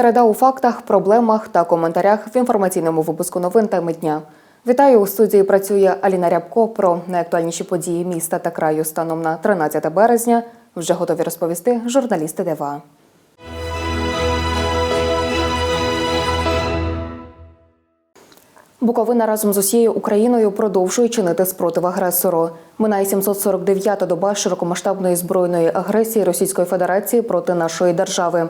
Середа у фактах, проблемах та коментарях в інформаційному випуску новин теми дня. Вітаю у студії. Працює Аліна Рябко про найактуальніші події міста та краю станом на 13 березня. Вже готові розповісти журналісти ДВА. Буковина разом з усією Україною продовжує чинити спротив агресору. Минає 749-та доба широкомасштабної збройної агресії Російської Федерації проти нашої держави.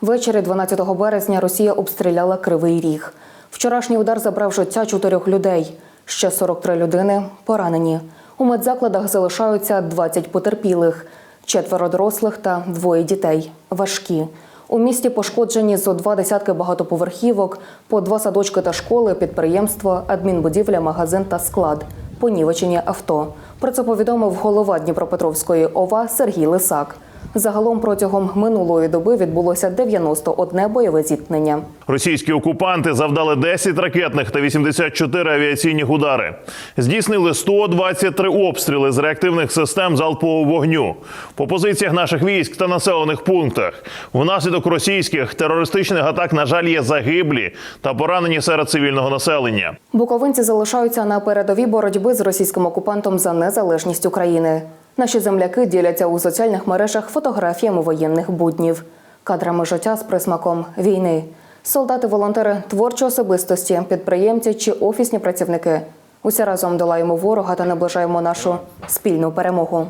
Ввечері 12 березня Росія обстріляла Кривий Ріг. Вчорашній удар забрав життя чотирьох людей. Ще 43 людини поранені. У медзакладах залишаються 20 потерпілих, четверо дорослих та двоє дітей. Важкі. У місті пошкоджені зо два десятки багатоповерхівок, по два садочки та школи, підприємство, адмінбудівля, магазин та склад. Понівечені авто. Про це повідомив голова Дніпропетровської ОВА Сергій Лисак. Загалом протягом минулої доби відбулося 91 бойове зіткнення. Російські окупанти завдали 10 ракетних та 84 авіаційних удари. Здійснили 123 обстріли з реактивних систем залпового вогню по позиціях наших військ та населених пунктах. Внаслідок російських терористичних атак, на жаль, є загиблі та поранені серед цивільного населення. Буковинці залишаються на передовій боротьби з російським окупантом за незалежність України. Наші земляки діляться у соціальних мережах фотографіями воєнних буднів, кадрами життя з присмаком війни. Солдати, волонтери, творчі особистості, підприємці чи офісні працівники. Уся разом долаємо ворога та наближаємо нашу спільну перемогу.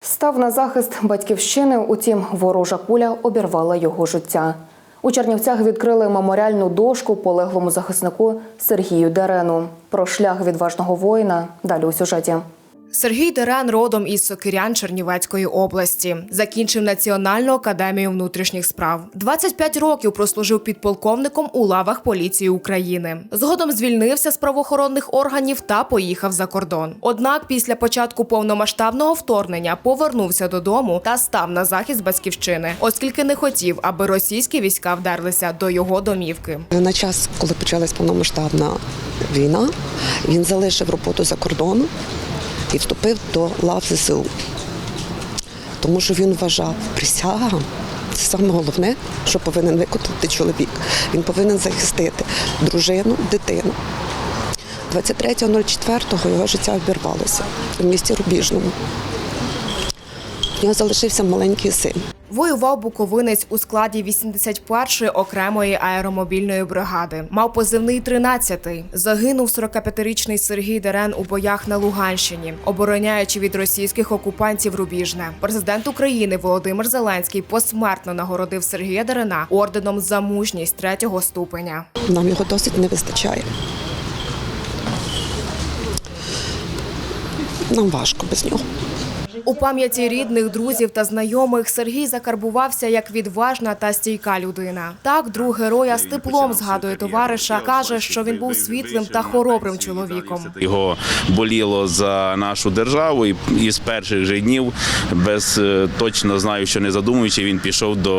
Став на захист батьківщини, утім, ворожа куля обірвала його життя. У Чернівцях відкрили меморіальну дошку полеглому захиснику Сергію Дерену. Про шлях відважного воїна далі у сюжеті. Сергій Дерен родом із Сокирян Чернівецької області. Закінчив Національну академію внутрішніх справ. 25 років прослужив підполковником у лавах поліції України. Згодом звільнився з правоохоронних органів та поїхав за кордон. Однак після початку повномасштабного вторгнення повернувся додому та став на захист батьківщини, оскільки не хотів, аби російські війська вдерлися до його домівки. На час, коли почалась повномасштабна війна, він залишив роботу за кордоном і вступив до лав ЗСУ. Тому що він вважав присяга. Це саме головне, що повинен виконати чоловік. Він повинен захистити дружину, дитину. 23.04 його життя обірвалося в місті Рубіжному. У нього залишився маленький син. Воював буковинець у складі 81-ї окремої аеромобільної бригади. Мав позивний 13-й. Загинув 45-річний Сергій Дерен у боях на Луганщині, обороняючи від російських окупантів Рубіжне. Президент України Володимир Зеленський посмертно нагородив Сергія Дерена орденом за мужність третього ступеня. Нам його досить не вистачає. Нам важко без нього. У пам'яті рідних, друзів та знайомих Сергій закарбувався як відважна та стійка людина. Так, друг героя з теплом згадує товариша, каже, що він був світлим та хоробрим чоловіком. Його боліло за нашу державу, і, з перших же днів, без е, точно знаю, що не задумуючи, він пішов до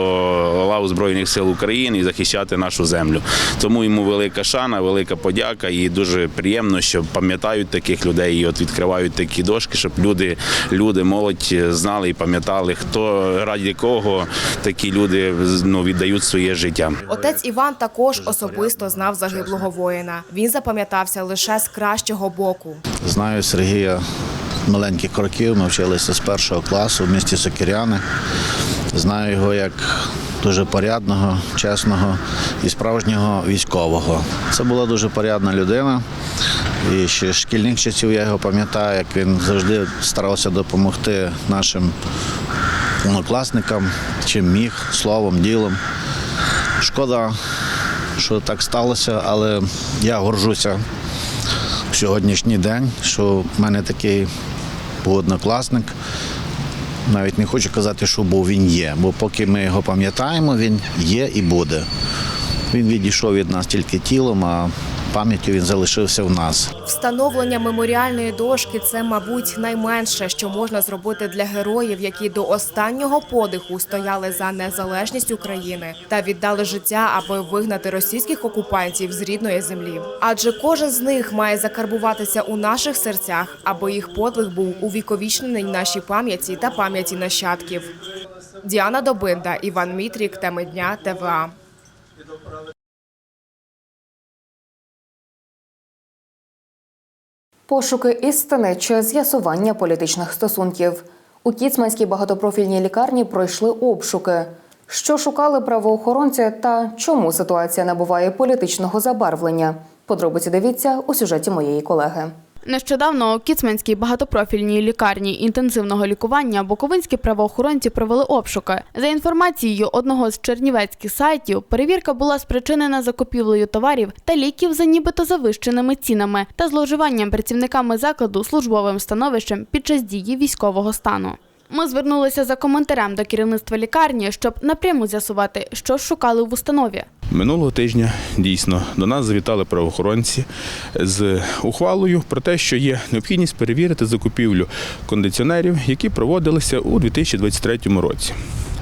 лав Збройних сил України і захищати нашу землю. Тому йому велика шана, велика подяка, і дуже приємно, що пам'ятають таких людей і от відкривають такі дошки, щоб люди, люди, молодь знали і пам'ятали, хто раді кого такі люди ну, віддають своє життя. Отець Іван також особисто знав загиблого воїна. Він запам'ятався лише з кращого боку. Знаю Сергія маленьких років. Ми вчилися з першого класу в місті Сокиряни. Знаю його як дуже порядного, чесного і справжнього військового. Це була дуже порядна людина. І ще шкільних часів я його пам'ятаю, як він завжди старався допомогти нашим однокласникам, чим міг, словом, ділом. Шкода, що так сталося, але я горжуся в сьогоднішній день, що в мене такий був однокласник. Навіть не хочу казати, що був він є, бо поки ми його пам'ятаємо, він є і буде. Він відійшов від нас тільки тілом, а пам'яттю він залишився в нас. Встановлення меморіальної дошки це, мабуть, найменше, що можна зробити для героїв, які до останнього подиху стояли за незалежність України та віддали життя, аби вигнати російських окупантів з рідної землі. Адже кожен з них має закарбуватися у наших серцях, аби їх подвиг був увіковічнений нашій пам'яті та пам'яті нащадків. Діана Добинда, Іван Мітрік, теми дня ТВА. Пошуки істини чи з'ясування політичних стосунків. У Кіцманській багатопрофільній лікарні пройшли обшуки. Що шукали правоохоронці та чому ситуація набуває політичного забарвлення? Подробиці дивіться у сюжеті моєї колеги. Нещодавно у Кіцманській багатопрофільній лікарні інтенсивного лікування буковинські правоохоронці провели обшуки. За інформацією одного з чернівецьких сайтів, перевірка була спричинена закупівлею товарів та ліків за нібито завищеними цінами та зловживанням працівниками закладу службовим становищем під час дії військового стану. Ми звернулися за коментарем до керівництва лікарні, щоб напряму з'ясувати, що шукали в установі. Минулого тижня дійсно до нас завітали правоохоронці з ухвалою про те, що є необхідність перевірити закупівлю кондиціонерів, які проводилися у 2023 році.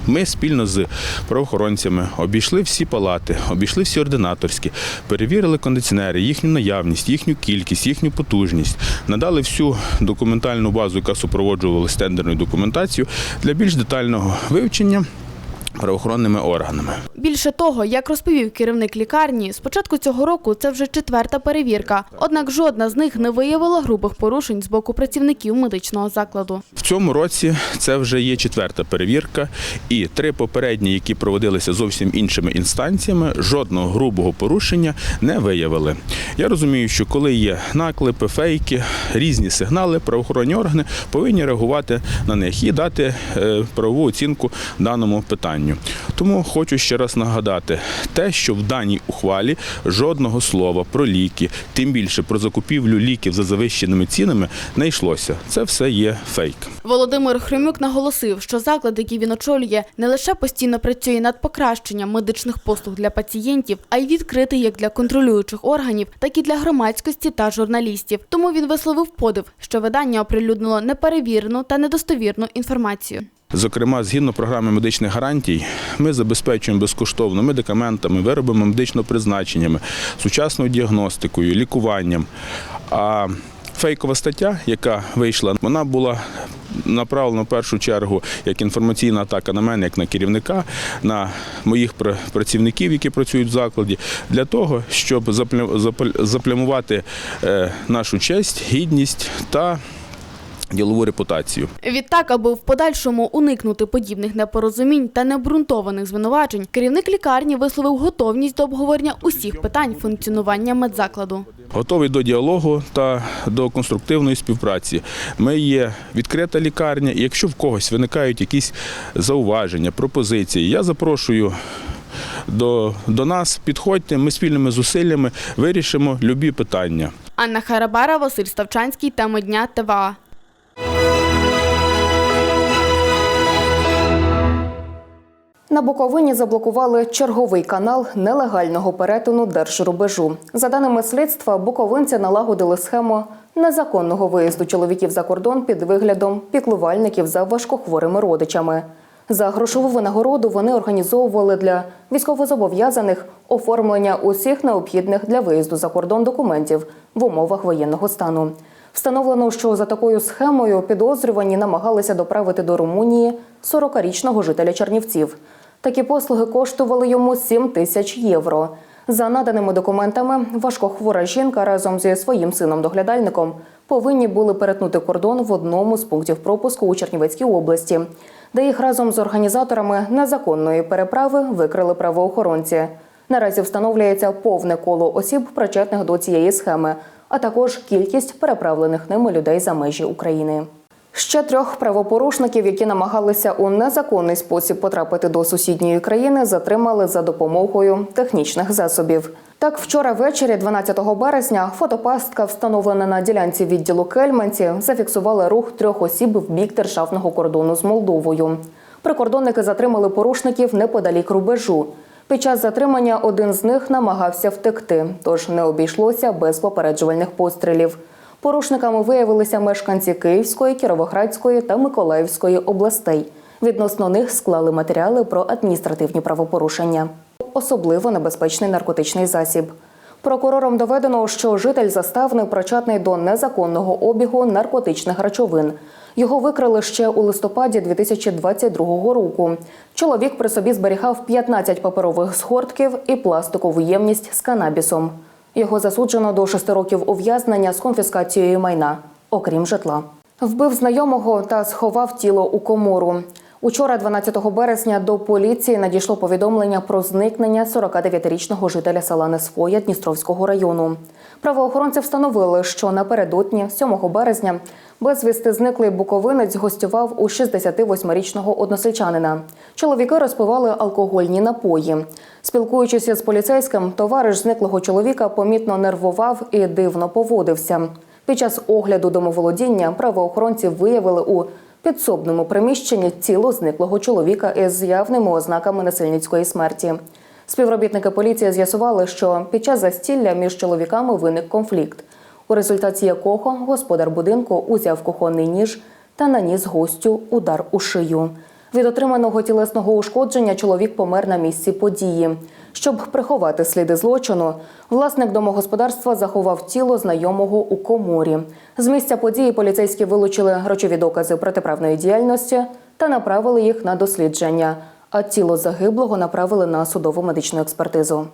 Ми спільно з правоохоронцями обійшли всі палати, обійшли всі ординаторські, перевірили кондиціонери, їхню наявність, їхню кількість, їхню потужність, надали всю документальну базу, яка супроводжувалася тендерною документацією для більш детального вивчення правоохоронними органами. Більше того, як розповів керівник лікарні, з початку цього року це вже четверта перевірка. Однак жодна з них не виявила грубих порушень з боку працівників медичного закладу. В цьому році це вже є четверта перевірка, і три попередні, які проводилися зовсім іншими інстанціями, жодного грубого порушення не виявили. Я розумію, що коли є наклепи, фейки, різні сигнали, правоохоронні органи повинні реагувати на них і дати е, правову оцінку даному питанню. Тому хочу ще раз нагадати те, що в даній ухвалі жодного слова про ліки, тим більше про закупівлю ліків за завищеними цінами, не йшлося. Це все є фейк. Володимир Хремюк наголосив, що заклад, який він очолює, не лише постійно працює над покращенням медичних послуг для пацієнтів, а й відкритий як для контролюючих органів, так і для громадськості та журналістів. Тому він висловив подив, що видання оприлюднило неперевірену та недостовірну інформацію. Зокрема, згідно програми медичних гарантій, ми забезпечуємо безкоштовно медикаментами, виробами медичного призначеннями, сучасною діагностикою, лікуванням. А фейкова стаття, яка вийшла, вона була направлена в першу чергу як інформаційна атака на мене, як на керівника, на моїх пр- працівників, які працюють в закладі, для того, щоб запля- заплямувати е, нашу честь, гідність та ділову репутацію. Відтак, аби в подальшому уникнути подібних непорозумінь та необґрунтованих звинувачень, керівник лікарні висловив готовність до обговорення усіх питань функціонування медзакладу. Готовий до діалогу та до конструктивної співпраці. Ми є відкрита лікарня, і якщо в когось виникають якісь зауваження, пропозиції, я запрошую. До, до нас підходьте, ми спільними зусиллями вирішимо любі питання. Анна Харабара, Василь Ставчанський, тема дня ТВА. На Буковині заблокували черговий канал нелегального перетину держрубежу. За даними слідства, буковинці налагодили схему незаконного виїзду чоловіків за кордон під виглядом піклувальників за важкохворими родичами. За грошову винагороду вони організовували для військовозобов'язаних оформлення усіх необхідних для виїзду за кордон документів в умовах воєнного стану. Встановлено, що за такою схемою підозрювані намагалися доправити до Румунії 40-річного жителя Чернівців. Такі послуги коштували йому 7 тисяч євро. За наданими документами, важкохвора жінка разом зі своїм сином-доглядальником повинні були перетнути кордон в одному з пунктів пропуску у Чернівецькій області, де їх разом з організаторами незаконної переправи викрили правоохоронці. Наразі встановлюється повне коло осіб, причетних до цієї схеми, а також кількість переправлених ними людей за межі України. Ще трьох правопорушників, які намагалися у незаконний спосіб потрапити до сусідньої країни, затримали за допомогою технічних засобів. Так, вчора ввечері, 12 березня, фотопастка, встановлена на ділянці відділу Кельменці, зафіксувала рух трьох осіб в бік державного кордону з Молдовою. Прикордонники затримали порушників неподалік рубежу. Під час затримання один з них намагався втекти, тож не обійшлося без попереджувальних пострілів. Порушниками виявилися мешканці Київської, Кіровоградської та Миколаївської областей. Відносно них склали матеріали про адміністративні правопорушення. Особливо небезпечний наркотичний засіб. Прокурором доведено, що житель заставни причетний до незаконного обігу наркотичних речовин. Його викрили ще у листопаді 2022 року. Чоловік при собі зберігав 15 паперових згортків і пластикову ємність з канабісом. Його засуджено до шести років ув'язнення з конфіскацією майна, окрім житла. Вбив знайомого та сховав тіло у комору. Учора, 12 березня, до поліції надійшло повідомлення про зникнення 49-річного жителя села Несвоя Дністровського району. Правоохоронці встановили, що напередодні, 7 березня, безвісти зниклий буковинець гостював у 68-річного односельчанина. Чоловіки розпивали алкогольні напої. Спілкуючись з поліцейським, товариш зниклого чоловіка помітно нервував і дивно поводився. Під час огляду домоволодіння правоохоронці виявили у підсобному приміщенні тіло зниклого чоловіка із явними ознаками насильницької смерті. Співробітники поліції з'ясували, що під час застілля між чоловіками виник конфлікт, у результаті якого господар будинку узяв кухонний ніж та наніс гостю удар у шию. Від отриманого тілесного ушкодження чоловік помер на місці події. Щоб приховати сліди злочину, власник домогосподарства заховав тіло знайомого у коморі. З місця події поліцейські вилучили речові докази протиправної діяльності та направили їх на дослідження. А тіло загиблого направили на судову медичну експертизу.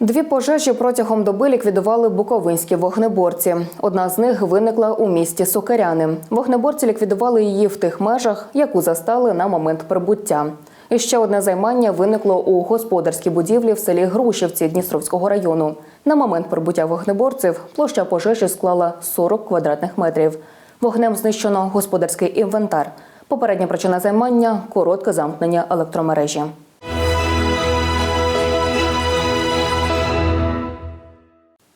Дві пожежі протягом доби ліквідували буковинські вогнеборці. Одна з них виникла у місті Сокиряни. Вогнеборці ліквідували її в тих межах, яку застали на момент прибуття. І ще одне займання виникло у господарській будівлі в селі Грушівці Дністровського району. На момент прибуття вогнеборців площа пожежі склала 40 квадратних метрів. Вогнем знищено господарський інвентар. Попередня причина займання коротке замкнення електромережі.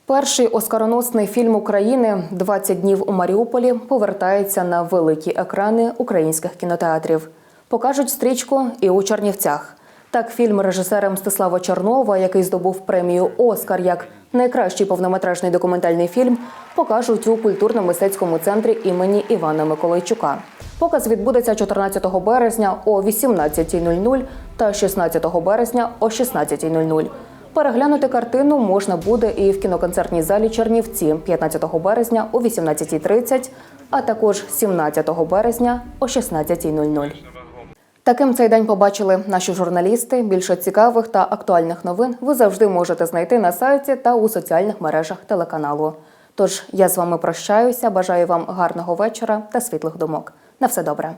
Перший оскароносний фільм України «20 днів у Маріуполі повертається на великі екрани українських кінотеатрів. Покажуть стрічку і у Чернівцях. Так, фільм режисера Мстислава Чернова, який здобув премію Оскар як найкращий повнометражний документальний фільм, покажуть у культурно-мистецькому центрі імені Івана Миколайчука. Показ відбудеться 14 березня о 18.00 та 16 березня о 16.00. Переглянути картину можна буде і в кіноконцертній залі Чернівці 15 березня о 18.30, а також 17 березня о 16.00. Таким цей день побачили наші журналісти. Більше цікавих та актуальних новин ви завжди можете знайти на сайті та у соціальних мережах телеканалу. Тож я з вами прощаюся. Бажаю вам гарного вечора та світлих думок. На все добре.